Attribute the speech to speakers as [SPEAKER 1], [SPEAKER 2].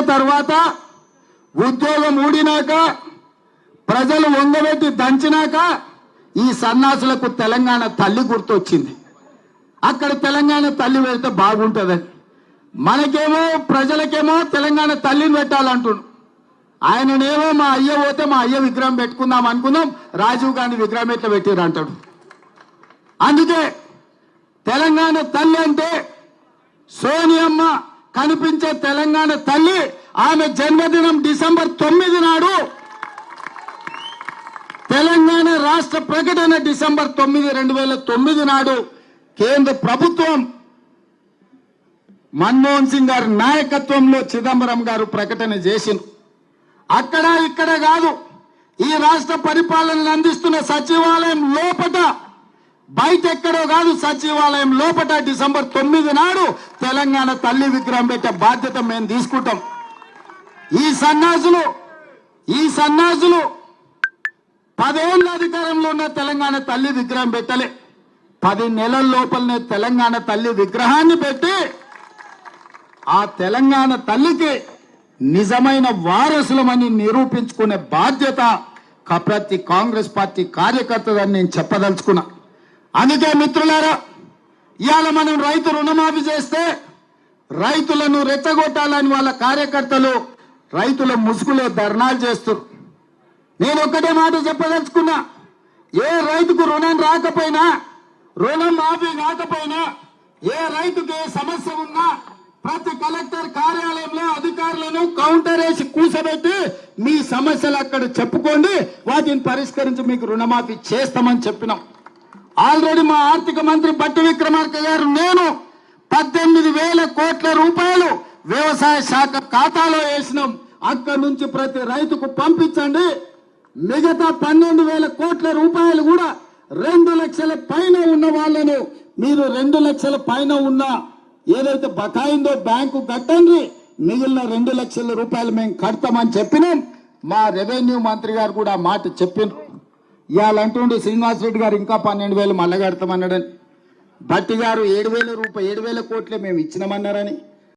[SPEAKER 1] తర్వాత ఉద్యోగం ఊడినాక ప్రజలు వంగబెట్టి దంచినాక ఈ సన్నాసులకు తెలంగాణ తల్లి గుర్తొచ్చింది. అక్కడ తెలంగాణ తల్లి పెడితే బాగుంటుందని. మనకేమో ప్రజలకేమో తెలంగాణ తల్లిని పెట్టాలంటున్నాడు ఆయననేమో మా అయ్య పోతే మా అయ్య విగ్రహం పెట్టుకుందాం అనుకుందాం రాజీవ్ గాంధీ విగ్రహం ఎట్లా పెట్టారు అంటాడు. అందుకే తెలంగాణ తల్లి అంటే సోనియమ్మ కనిపించే తెలంగాణ తల్లి ఆమె జన్మదినం డిసెంబర్ తొమ్మిది నాడు. తెలంగాణ రాష్ట్ర ప్రకటన డిసెంబర్ తొమ్మిది రెండు వేల తొమ్మిది నాడు. కేంద్ర ప్రభుత్వం మన్మోహన్ సింగ్ గారి నాయకత్వంలో చిదంబరం గారు ప్రకటన చేసింది అక్కడ ఇక్కడ కాదు ఈ రాష్ట్ర పరిపాలనను అందిస్తున్న సచివాలయం లోపట బయట ఎక్కడో కాదు సచివాలయం లోపట డిసెంబర్ తొమ్మిది నాడు తెలంగాణ తల్లి విగ్రహం పెట్టే బాధ్యత మేము తీసుకుంటాం. ఈ సన్నాసులు ఈ సన్నాసులు పదేళ్ళ అధికారంలో ఉన్న తెలంగాణ తల్లి విగ్రహం పెట్టలే. పది నెలల లోపలనే తెలంగాణ తల్లి విగ్రహాన్ని పెట్టి ఆ తెలంగాణ తల్లికి నిజమైన వారసులమని నిరూపించుకునే బాధ్యత ప్రతి కాంగ్రెస్ పార్టీ కార్యకర్తదని నేను చెప్పదలుచుకున్నా. అందుకే మిత్రులారా ఇవాళ మనం రైతు రుణమాఫీ చేస్తే రైతులను రెచ్చగొట్టాలని వాళ్ళ కార్యకర్తలు రైతుల ముసుగులో ధర్నాలు చేస్తారు. నేను ఒక్కటే మాట చెప్పదలుచుకున్నా ఏ రైతుకు రుణం రాకపోయినా రుణం మాఫీ కాకపోయినా ఏ రైతుకు ఏ సమస్య ఉన్నా ప్రతి కలెక్టర్ కార్యాలయంలో అధికారులను కౌంటర్ వేసి కూర్చోబెట్టి మీ సమస్యలు అక్కడ చెప్పుకోండి వాటిని పరిష్కరించి మీకు రుణమాఫీ చేస్తామని చెప్పినాం. ఆల్రెడీ మా ఆర్థిక మంత్రి బట్టి విక్రమార్క గారు నేను పద్దెనిమిది వేల కోట్ల రూపాయలు వ్యవసాయ శాఖ ఖాతాలో వేసినాం. అక్కడి నుంచి ప్రతి రైతుకు పంపించండి. మిగతా పన్నెండు వేల కోట్ల రూపాయలు కూడా రెండు లక్షల పైన ఉన్న వాళ్ళను మీరు రెండు లక్షల పైన ఉన్న ఏదైతే బకాయిందో బ్యాంకు కట్టండి. మిగిలిన రెండు లక్షల రూపాయలు మేము కడతామని చెప్పినాం. మా రెవెన్యూ మంత్రి గారు కూడా మాట చెప్పినారు. ఇవాళ అంటుండే శ్రీనివాస్ రెడ్డి గారు ఇంకా పన్నెండు వేలు మళ్ళా కడతామన్నాడని. గారు ఏడు వేల రూపాయలు ఏడు వేల కోట్లే మేము ఇచ్చినామన్నారని.